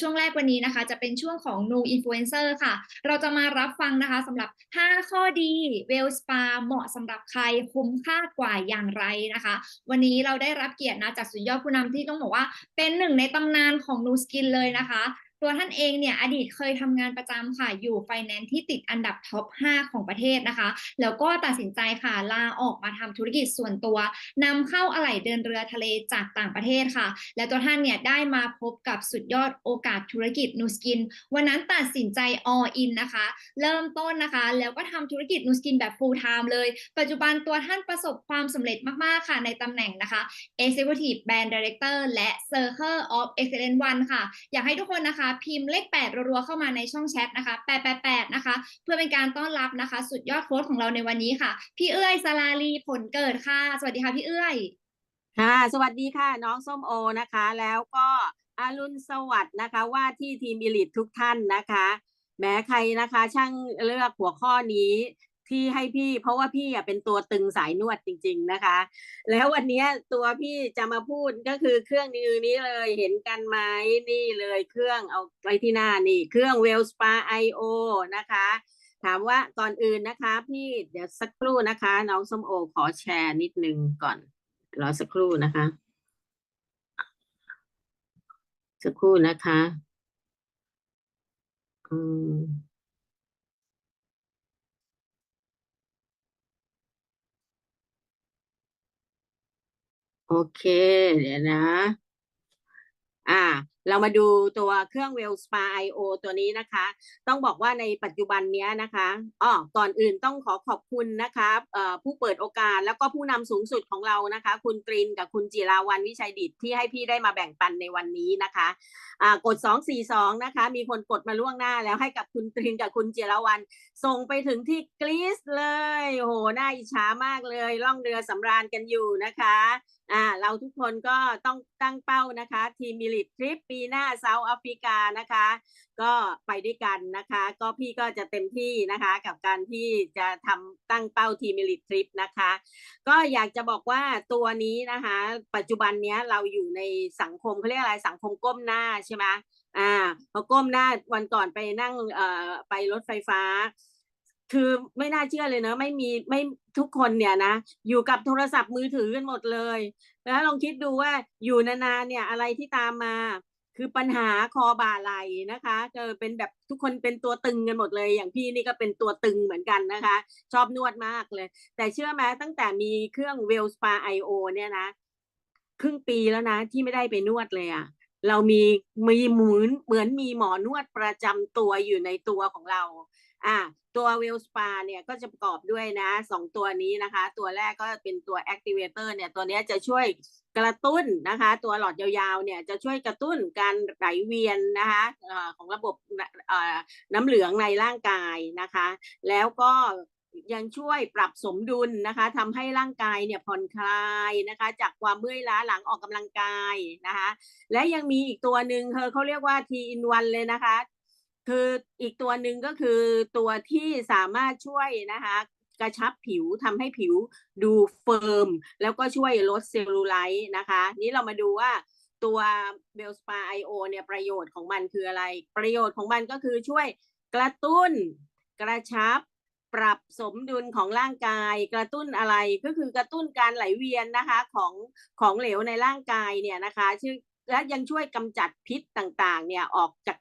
ช่วงแรกวันนี้นะคะ จะเป็นช่วงของ New Influencer ค่ะ เราจะมารับฟังนะคะสำหรับ 5 ข้อดีเวลสปาเหมาะสำหรับใครคุ้มค่ากว่าอย่างไรนะคะ วันนี้เราได้รับเกียรตินะจากสุดยอดผู้นำที่ต้องบอกว่าเป็นหนึ่งในตำนานของ New Skin เลยนะคะ ตัวท่านเองเนี่ยอดีตเคยทำงานประจำค่ะ อยู่ไฟแนนซ์ที่ติดอันดับท็อป 5 ของประเทศนะคะ แล้วก็ตัดสินใจค่ะลาออกมาทำธุรกิจส่วนตัวนำเข้าอะไหล่เดินเรือทะเลจากต่างประเทศค่ะ และตัวท่านเนี่ยได้มาพบกับสุดยอดโอกาสธุรกิจนูสกิน วันนั้นตัดสินใจ all in นะคะ เริ่มต้นนะคะ แล้วก็ทำธุรกิจนูสกินแบบ full time เลย ปัจจุบันตัวท่านประสบความสำเร็จมากๆค่ะ ในตำแหน่งนะคะ Executive Brand Director และ Circle of Excellence One ค่ะ อยากให้ทุกคนนะคะพิมพ์เลข 8 รัวๆเข้ามาในช่องแชทนะคะ 888 นะคะ เพื่อเป็นการต้อนรับนะคะ สุดยอดโค้ชของเราในวันนี้ค่ะ พี่เอื้อยสลาลีผลเกิดค่ะ สวัสดีค่ะพี่เอื้อย ค่ะ สวัสดีค่ะ น้องส้มโอนะคะ แล้วก็อารุณสวัสดิ์นะคะ ว่าที่ทีมอิลิททุกท่านนะคะแม้ใครนะคะ ช่างเลือกหัวข้อนี้ ที่ให้พี่ เพราะว่าพี่เป็นตัวตึงสายนวดจริง ๆนะคะ แล้ววันนี้ตัวพี่จะมาพูดก็คือเครื่องนี้นี้เลยเห็นกันไหมนี่เลยเครื่องเอาไว้ที่หน้านี่ เครื่องเวลสปาไอโอนะคะ ถามว่าก่อนอื่นนะคะ พี่เดี๋ยวสักครู่นะคะ น้องส้มโอขอแชร์นิดนึงก่อนรอสักครู่นะคะ สักครู่นะคะ อืม โอเค เดี๋ยวนะ อ่า เรามาดูตัวเครื่อง w e l l Spa IO ตัวนี้นะคะ ต้องบอกว่าในปัจจุบันนี้นะคะอ๋อก่อนอื่นต้องขอขอบคุณนะคะผู้เปิดโอกาสแล้วก็ผู้นำสูงสุดของเรานะคะ คุณตรินกับคุณจิราวันวิชัยดิตที่ให้พี่ได้มาแบ่งปันในวันนี้นะคะอ่ากด 242 นะคะ มีคนกดมาล่วงหน้าแล้วให้กับคุณตรินกับคุณจิราวัน ส่งไปถึงที่กรีซเลยโอ้โหน่าอิจฉามากเลยล่องเรือสำราญกันอยู่นะคะอ่าเราทุกคนก็ต้องตั้งเป้านะคะ ทีมมิลิททริปปีหน้าเซาท์แอฟริกานะคะ ก็ไปด้วยกันนะคะ ก็พี่ก็จะเต็มที่นะคะกับการที่จะทำตั้งเป้าทีมิลิททริปนะคะ ก็อยากจะบอกว่าตัวนี้นะคะ ปัจจุบันเนี้ยเราอยู่ในสังคมเขาเรียกอะไรสังคมก้มหน้าใช่ไหมอ่าพอก้มหน้าวันก่อนไปนั่งเอ่อไปรถไฟฟ้า คือไม่น่าเชื่อเลยเนอะไม่มีไม่ทุกคนเนี่ยนะอยู่กับโทรศัพท์มือถือกันหมดเลย แล้วลองคิดดูว่าอยู่นานๆเนี่ยอะไรที่ตามมา คือปัญหาคอบ่าไหลนะคะเจอเป็นแบบทุกคนเป็นตัวตึงกันหมดเลย อย่างพี่นี่ก็เป็นตัวตึงเหมือนกันนะคะ ชอบนวดมากเลย แต่เชื่อไหมตั้งแต่มีเครื่องเวลสปาไอโอเนี่ยนะ ครึ่งปีแล้วนะ ที่ไม่ได้ไปนวดเลยอะ่ะเรามีมีหมุนเหมือนมีหมอนวดประจำตัวอยู่ในตัวของเรา อ่าตัวเวลสปาเนี่ยก็จะประกอบด้วยนะสองตัวนี้นะคะ ตัวแรกก็เป็นตัว activator เนี่ยตัวนี้จะช่วยกระตุ้นนะคะ ตัวหลอดยาวๆเนี่ยจะช่วยกระตุ้นการไหลเวียนนะคะของระบบน้ำเหลืองในร่างกายนะคะ แล้วก็ยังช่วยปรับสมดุลนะคะทำให้ร่างกายเนี่ยผ่อนคลายนะคะ จากความเมื่อยล้าหลังออกกำลังกายนะคะ และยังมีอีกตัวหนึ่งเธอเขาเรียกว่า T in one เลยนะคะ คืออีกตัวหนึ่งก็คือตัวที่สามารถช่วยนะคะกระชับผิวทำให้ผิวดูเฟิร์ม แล้วก็ช่วยลดเซลลูไลท์นะคะ นี้เรามาดูว่าตัวเบลสปาไอโอเนี่ยประโยชน์ของมันคืออะไร ประโยชน์ของมันก็คือช่วยกระตุ้นกระชับ ปรับสมดุลของร่างกาย กระตุ้นอะไรก็คือกระตุ้นการไหลเวียนนะคะของของเหลวในร่างกายเนี่ยนะคะชื่อและยังช่วยกำจัดพิษต่างๆเนี่ยออกจาก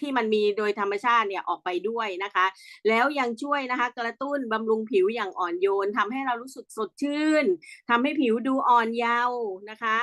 ที่มันมีโดยธรรมชาติเนี่ยออกไปด้วยนะคะ แล้วยังช่วยนะคะ กระตุ้นบำรุงผิวอย่างอ่อนโยนทำให้เรารู้สึกสดชื่นทำให้ผิวดูอ่อนเยาว์นะคะ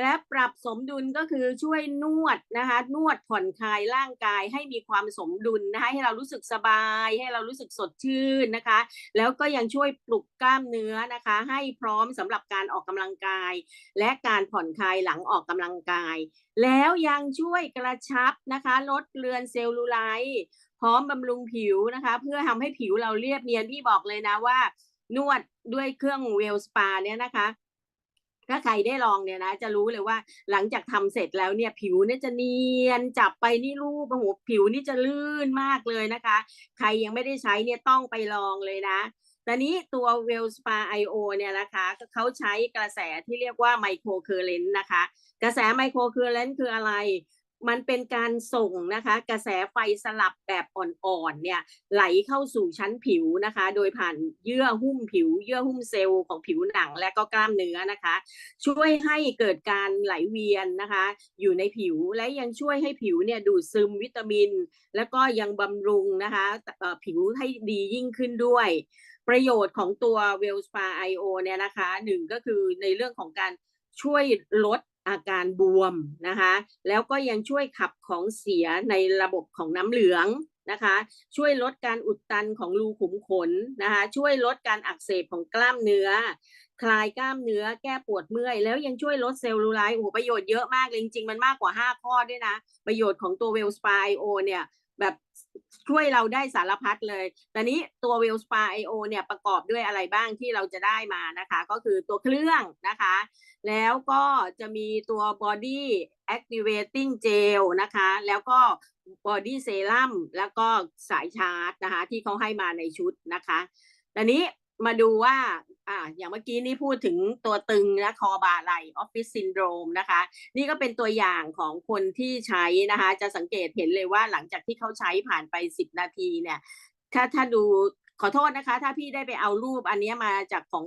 และปรับสมดุลก็คือช่วยนวดนะคะนวดผ่อนคลายร่างกายให้มีความสมดุลนะคะให้เรารู้สึกสบายให้เรารู้สึกสดชื่นนะคะ แล้วก็ยังช่วยปลุกกล้ามเนื้อนะคะ ให้พร้อมสำหรับการออกกำลังกาย และการผ่อนคลายหลังออกกำลังกาย แล้วยังช่วยกระชับนะคะ ลดเลือนเซลลูไลท์พร้อมบำรุงผิวนะคะ เพื่อทำให้ผิวเราเรียบเนียนพี่บอกเลยนะว่า นวดด้วยเครื่องเวลสปาเนี่ยนะคะ ถ้าใครได้ลองเนี่ยนะ จะรู้เลยว่าหลังจากทำเสร็จแล้วเนี่ยผิวเนี่ยจะเนียนจับไปนี่รูปโอ้โหผิวนี่จะลื่นมากเลยนะคะ ใครยังไม่ได้ใช้เนี่ยต้องไปลองเลยนะตอนนี้ตัวเวลสปาไอโอเนี่ยนะคะเขาใช้กระแสที่เรียกว่าไมโครเคอร์เรนต์นะคะ กระแสไมโครเคอร์เรนต์คืออะไร มันเป็นการส่งนะคะ กระแสไฟสลับแบบอ่อนๆเนี่ยไหลเข้าสู่ชั้นผิวนะคะ โดยผ่านเยื่อหุ้มผิว เยื่อหุ้มเซลล์ของผิวหนังและก็กล้ามเนื้อนะคะ ช่วยให้เกิดการไหลเวียนนะคะ อยู่ในผิวและยังช่วยให้ผิวเนี่ยดูดซึมวิตามิน แล้วก็ยังบำรุงนะคะผิวให้ดียิ่งขึ้นด้วย ประโยชน์ของตัว w e l l s p a IO เนี่ยนะคะหนึ่งก็คือในเรื่องของการช่วยลด อาการบวมนะคะ แล้วก็ยังช่วยขับของเสียในระบบของน้ำเหลืองนะคะ ช่วยลดการอุดตันของรูขุมขนนะคะ ช่วยลดการอักเสบของกล้ามเนื้อ คลายกล้ามเนื้อ แก้ปวดเมื่อย แล้วยังช่วยลดเซลลูไลท์โอ้ประโยชน์เยอะมากเลยจริงๆ มันมากกว่า 5 ข้อด้วยนะ ประโยชน์ของตัวเวลสปายโอเนี่ย แบบช่วยเราได้สารพัดเลย ตอนนี้ตัว w e l l Spa IO เนี่ยประกอบด้วยอะไรบ้างที่เราจะได้มานะคะ ก็คือตัวเครื่องนะคะ แล้วก็จะมีตัว body activating gel นะคะ แล้วก็ body serum แล้วก็สายชาร์จนะคะ ที่เขาให้มาในชุดนะคะตอนนี้ มาดูว่า อ่า อย่างเมื่อกี้นี่พูดถึงตัวตึงนะคอบ่าไหลออฟฟิศซินโดรมนะคะ นี่ก็เป็นตัวอย่างของคนที่ใช้นะคะ จะสังเกตเห็นเลยว่าหลังจากที่เขาใช้ผ่านไป 10 นาทีเนี่ย ถ้าถ้าดูขอโทษนะคะ ถ้าพี่ได้ไปเอารูปอันนี้มาจากของ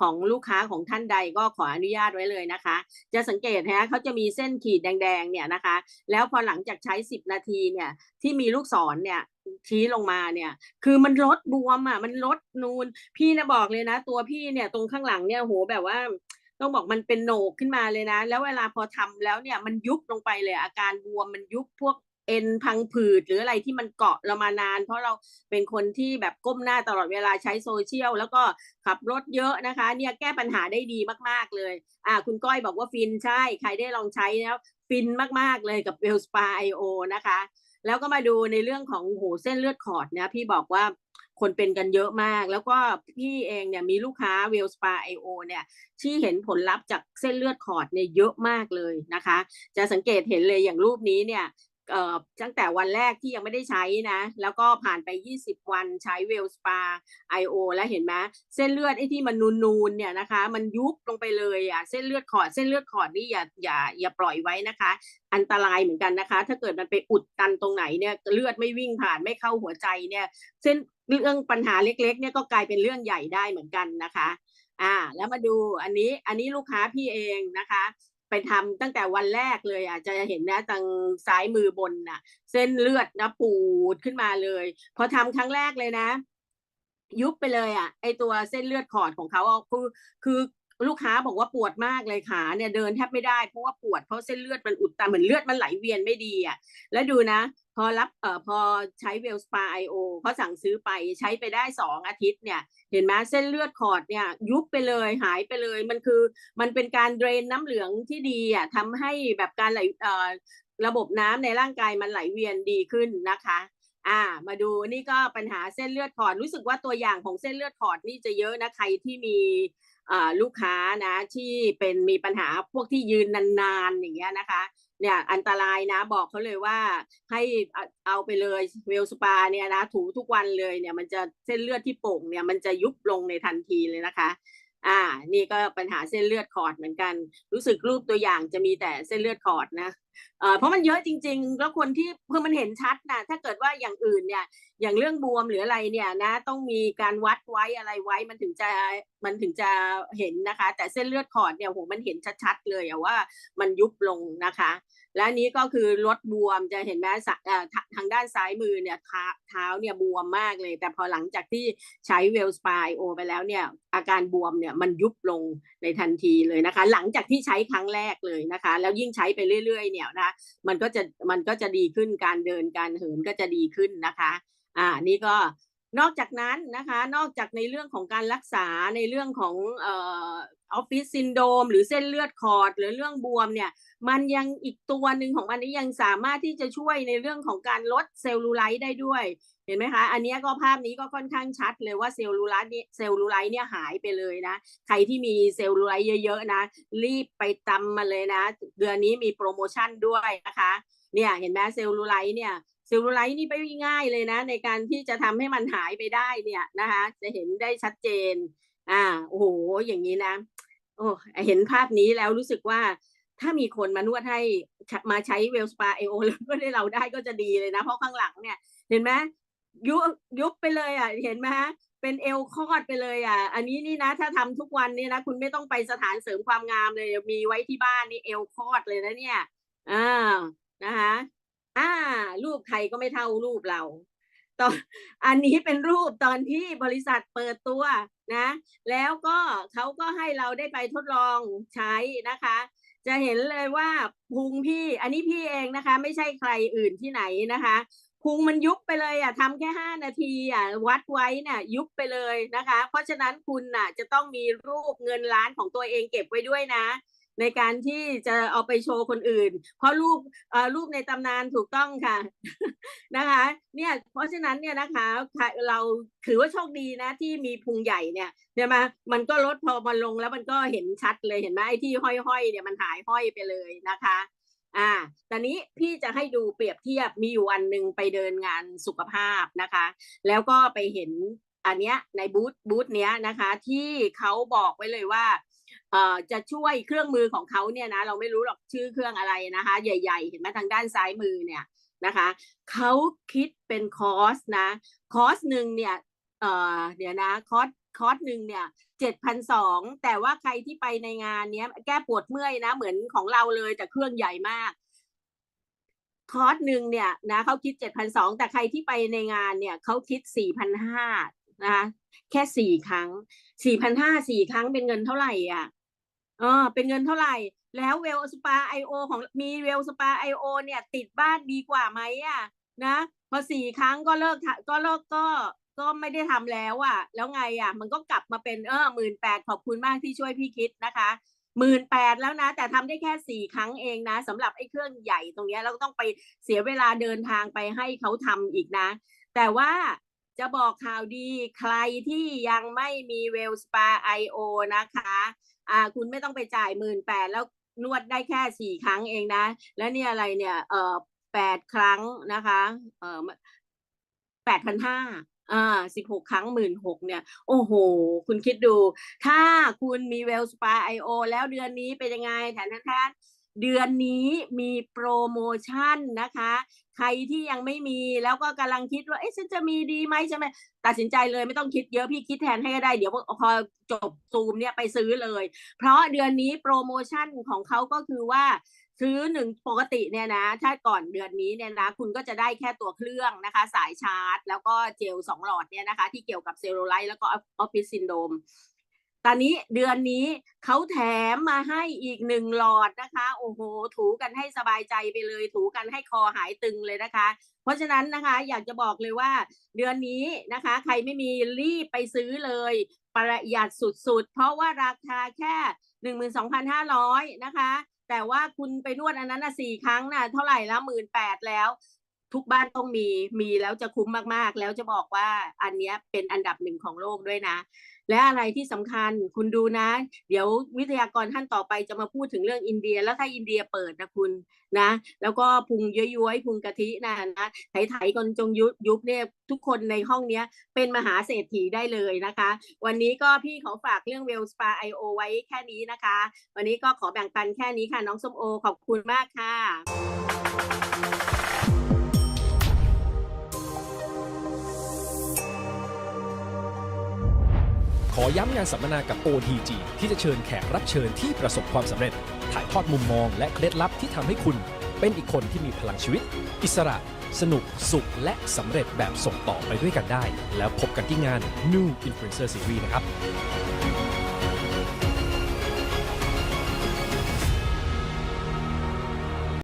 ของลูกค้าของท่านใดก็ขออนุญาตไว้เลยนะคะ จะสังเกตนะเขาจะมีเส้นขีดแดงๆเนี่ยนะคะ แล้วพอหลังจากใช้ 10 นาทีเนี่ยที่มีลูกศรเนี่ย ชี้ลงมาเนี่ย คือมันลดบวมอะ มันลดนูน พี่นะบอกเลยนะ ตัวพี่เนี่ยตรงข้างหลังเนี่ยโหแบบว่า ต้องบอกมันเป็นโหนกขึ้นมาเลยนะ แล้วเวลาพอทำแล้วเนี่ยมันยุบลงไปเลย อาการบวมมันยุบพวกเอ็นพังผืดหรืออะไรที่มันเกาะเรามานาน เพราะเราเป็นคนที่แบบก้มหน้าตลอดเวลาใช้โซเชียลแล้วก็ขับรถเยอะนะคะ เนี่ยแก้ปัญหาได้ดีมากๆเลย อ่า คุณก้อยบอกว่าฟินใช่ ใครได้ลองใช้แล้วฟินมากๆเลยกับเวลสปาไอโอนะคะ แล้วก็มาดูในเรื่องของโหเส้นเลือดขอดเนี่ยพี่บอกว่าคนเป็นกันเยอะมาก แล้วก็พี่เองเนี่ยมีลูกค้าเวลสปาไอโอเนี่ยที่เห็นผลลัพธ์จากเส้นเลือดขอดเนี่ยเยอะมากเลยนะคะ จะสังเกตเห็นเลยอย่างรูปนี้เนี่ย ตั้งแต่วันแรกที่ยังไม่ได้ใช้นะ แล้วก็ผ่านไป 20 วันใช้เวลสปาไอโอแล้วเห็นไหมเส้นเลือดไอ้ที่มันนูนๆเนี่ยนะคะ มันยุบลงไปเลยอะเส้นเลือดขอดเส้นเลือดขอดนี่อย่าอย่าอย่าปล่อยไว้นะคะ อันตรายเหมือนกันนะคะ ถ้าเกิดมันไปอุดตันตรงไหนเนี่ยเลือดไม่วิ่งผ่านไม่เข้าหัวใจเนี่ยเส้นเรื่องปัญหาเล็ก ๆ เนี่ยก็กลายเป็นเรื่องใหญ่ได้เหมือนกันนะคะอ่าแล้วมาดูอันนี้อันนี้ลูกค้าพี่เองนะคะ ทำตั้งแต่วันแรกเลยอะจะเห็นนะทางซ้ายมือบนน่ะ เส้นเลือดนะปูดขึ้นมาเลย พอทำครั้งแรกเลยนะ ยุบไปเลยอะไอตัวเส้นเลือดขอดของเขาคือคือ ลูกค้าบอกว่าปวดมากเลยขาเนี่ยเดินแทบไม่ได้เพราะว่าปวดเพราะเส้นเลือดมันอุดตันเหมือนเลือดมันไหลเวียนไม่ดีอะแล้วดูนะ พอรับเอ่อพอใช้เวลสปาไอโอเขาสั่งซื้อไปใช้ไปได้สองอาทิตย์เนี่ย เห็นไหมเส้นเลือดขอดเนี่ย ยุบไปเลยหายไปเลยมันคือ มันเป็นการเดรนน้ำเหลืองที่ดีอะทำให้แบบการไหลเอ่อระบบน้ำในร่างกายมันไหลเวียนดีขึ้นนะคะอ่ามาดูนี่ก็ปัญหาเส้นเลือดขอดรู้สึกว่าตัวอย่างของเส้นเลือดขอดนี่จะเยอะนะใครที่มี ลูกค้านะที่เป็นมีปัญหาพวกที่ยืนนานๆอย่างเงี้ยนะคะเนี่ยอันตรายนะบอกเขาเลยว่าให้เอาไปเลยเวลสปาเนี่ยนะถูทุกวันเลยเนี่ยมันจะเส้นเลือดที่โป่งเนี่ยมันจะยุบลงในทันทีเลยนะคะ อ่า นี่ก็ปัญหาเส้นเลือดขอดเหมือนกัน รู้สึกรูปตัวอย่างจะมีแต่เส้นเลือดขอดนะ เพราะมันเยอะจริง ๆ แล้วคนที่เพื่อมันเห็นชัดนะถ้าเกิดว่าอย่างอื่นเนี่ย อย่างเรื่องบวมหรืออะไรเนี่ยนะ ต้องมีการวัดไว้อะไรไว้มันถึงจะมันถึงจะเห็นนะคะ แต่เส้นเลือดขอดเนี่ยโหมันเห็นชัดๆเลยว่ามันยุบลงนะคะ และนี้ก็คือลดบวมจะเห็นไหมทาทางด้านซ้ายมือเนี่ยเท้าเท้าเนี่ยบวมมากเลย แต่พอหลังจากที่ใช้เวลสปายโอไปแล้วเนี่ย อาการบวมเนี่ยมันยุบลงในทันทีเลยนะคะ หลังจากที่ใช้ครั้งแรกเลยนะคะ แล้วยิ่งใช้ไปเรื่อยๆเนี่ยนะมันก็จะมันก็จะดีขึ้นการเดินการเหินก็จะดีขึ้นนะคะ อ่านี่ก็นอกจากนั้นนะคะ นอกจากในเรื่องของการรักษาในเรื่องของออฟฟิศซินโดมหรือเส้นเลือดขอดหรือเรื่องบวมเนี่ย มันยังอีกตัวหนึ่งของมันนี้ยังสามารถที่จะช่วยในเรื่องของการลดเซลลูไลท์ได้ด้วย เห็นไหมคะ อันนี้ก็ภาพนี้ก็ค่อนข้างชัดเลยว่าเซลลูไลท์เนี่ยเซลลูไลท์เนี่ยหายไปเลยนะ ใครที่มีเซลลูไลท์เยอะๆนะ รีบไปตำมาเลยนะ เดือนนี้มีโปรโมชั่นด้วยนะคะ เนี่ยเห็นไหมเซลลูไลท์เนี่ยเซลลูไลท์นี่ไม่ง่ายเลยนะ ในการที่จะทำให้มันหายไปได้เนี่ยนะคะ จะเห็นได้ชัดเจน อ่าโอ้โหอย่างนี้นะ โอ้เห็นภาพนี้แล้วรู้สึกว่าถ้ามีคนมานวดให้มาใช้เวลสปาไอโอแล้วนวดให้เราได้ก็จะดีเลยนะ เพราะข้างหลังเนี่ย เห็นไหม ยุบยุบไปเลยอะ เห็นไหมฮะเป็นเอวคอดไปเลยอะ อันนี้นี่นะถ้าทำทุกวันเนี่ยนะคุณไม่ต้องไปสถานเสริมความงามเลยมีไว้ที่บ้านนี่เอวคอดเลยนะเนี่ยอ่านะคะอ่า รูปใครก็ไม่เท่ารูปเราตอนอันนี้เป็นรูปตอนที่บริษัทเปิดตัวนะ แล้วก็เขาก็ให้เราได้ไปทดลองใช้นะคะ จะเห็นเลยว่าพุงพี่ อันนี้พี่เองนะคะ ไม่ใช่ใครอื่นที่ไหนนะคะ พุงมันยุบไปเลยอะทำแค่ห้านาทีอะวัดไว้น่ะยุบไปเลยนะคะ เพราะฉะนั้นคุณน่ะจะต้องมีรูปเงินล้านของตัวเองเก็บไว้ด้วยนะ ในการที่จะเอาไปโชว์คนอื่น เพราะรูปเอ่อรูปในตำนานถูกต้องค่ะนะคะเนี่ยเพราะฉะนั้นเนี่ยนะคะค่ะเราถือว่าโชคดีนะที่มีพุงใหญ่เนี่ยใช่ไหมมันก็ลดพอมันลงแล้วมันก็เห็นชัดเลยเห็นไหมไอ้ที่ห้อยๆเนี่ยมันหายห้อยไปเลยนะคะ อ่าตอนนี้พี่จะให้ดูเปรียบเทียบมีอยู่วันหนึ่งไปเดินงานสุขภาพนะคะ แล้วก็ไปเห็นอันเนี้ยในบูธบูธเนี้ยนะคะ ที่เขาบอกไว้เลยว่าเอ่อจะช่วยเครื่องมือของเขาเนี่ยนะเราไม่รู้หรอกชื่อเครื่องอะไรนะคะ ใหญ่ ๆ เห็นไหมทางด้านซ้ายมือเนี่ยนะคะเขาคิดเป็นคอร์สนะคอร์สหนึ่งเนี่ยเอ่อเดี๋ยวนะคอร์ส คอร์สหนึ่งเนี่ยเจ็ดพันสองแต่ว่าใครที่ไปในงานเนี้ย แก้ปวดเมื่อยนะ เหมือนของเราเลยแต่เครื่องใหญ่มาก คอร์สหนึ่งเนี่ยนะเขาคิดเจ็ดพันสองแต่ใครที่ไปในงานเนี่ยเขาคิดสี่พันห้านะคะแค่สี่ครั้งสี่พันห้าสี่ครั้งเป็นเงินเท่าไหร่อะเออเป็นเงินเท่าไหร่ แล้วเวลสปาไอโอของมีเวลสปาไอโอเนี่ย ติดบ้านดีกว่าไหมอะนะพอสี่ครั้งก็เลิกก็เลิกก็ ก็ไม่ได้ทำแล้วอะ แล้วไงอะ มันก็กลับมาเป็นเออหมื่นแปดขอบคุณมากที่ช่วยพี่คิดนะคะหมื่นแปดแล้วนะ แต่ทำได้แค่สี่ครั้งเองนะสำหรับไอ้เครื่องใหญ่ตรงเนี้ยเราก็ต้องไปเสียเวลาเดินทางไปให้เขาทำอีกนะ แต่ว่าจะบอกข่าวดีใครที่ยังไม่มีเวลสปาไอโอนะคะอ่าคุณไม่ต้องไปจ่ายหมื่นแปดแล้วนวดได้แค่สี่ครั้งเองนะ แล้วเนี่ยอะไรเนี่ยเออแปดครั้งนะคะเออแปดพันห้า อ่าสิบหกครั้งหมื่นหกเนี่ย โอ้โห คุณคิดดู ถ้าคุณมีเวลสปาไอโอแล้วเดือนนี้เป็นยังไงแทนแทนเดือนนี้มีโปรโมชั่นนะคะ ใครที่ยังไม่มีแล้วก็กำลังคิดว่า เอ๊ะฉันจะมีดีไหมใช่ไหมตัดสินใจเลยไม่ต้องคิดเยอะพี่คิดแทนให้ก็ได้ เดี๋ยวพอจบซูมเนี่ยไปซื้อเลย เพราะเดือนนี้โปรโมชั่นของเขาก็คือว่า ซื้อหนึ่งปกติเนี่ยนะ ถ้าก่อนเดือนนี้เนี่ยนะ คุณก็จะได้แค่ตัวเครื่องนะคะ สายชาร์จ แล้วก็เจลสองหลอดเนี่ยนะคะ ที่เกี่ยวกับเซลลูไลท์แล้วก็ออฟฟิศซินโดมตอนนี้เดือนนี้เขาแถมมาให้อีกหนึ่งหลอดนะคะ โอ้โห ถูกันให้สบายใจไปเลย ถูกันให้คอหายตึงเลยนะคะ เพราะฉะนั้นนะคะ อยากจะบอกเลยว่า เดือนนี้นะคะ ใครไม่มีรีบไปซื้อเลย ประหยัดสุดๆ เพราะว่าราคาแค่หนึ่งหมื่นสองพันห้าร้อยนะคะ แต่ว่าคุณไปนวดอันนั้นนะสี่ครั้งนะเท่าไหร่แล้วหมื่นแปดแล้ว ทุกบ้านต้องมีมีแล้วจะคุ้มมากๆ แล้วจะบอกว่าอันเนี้ยเป็นอันดับหนึ่งของโลกด้วยนะ และอะไรที่สำคัญคุณดูนะ เดี๋ยววิทยากรท่านต่อไปจะมาพูดถึงเรื่องอินเดีย แล้วถ้าอินเดียเปิดนะคุณนะ แล้วก็พุงย้อยๆพุงกะทินะนะไถๆกันจงยุบยุบเนี่ยทุกคนในห้องเนี้ยเป็นมหาเศรษฐีได้เลยนะคะ วันนี้ก็พี่ขอฝากเรื่องเวลสปาไอโอไว้แค่นี้นะคะ วันนี้ก็ขอแบ่งปันแค่นี้ค่ะน้องส้มโอขอบคุณมากค่ะ ขอย้ำงานสัมมนากับ OTG ที่จะเชิญแขกรับเชิญที่ประสบความสำเร็จ ถ่ายทอดมุมมองและเคล็ดลับที่ทำให้คุณ เป็นอีกคนที่มีพลังชีวิต อิสระ สนุก สุข และสำเร็จแบบส่งต่อไปด้วยกันได้ แล้วพบกันที่งาน New Influencer Series นะครับ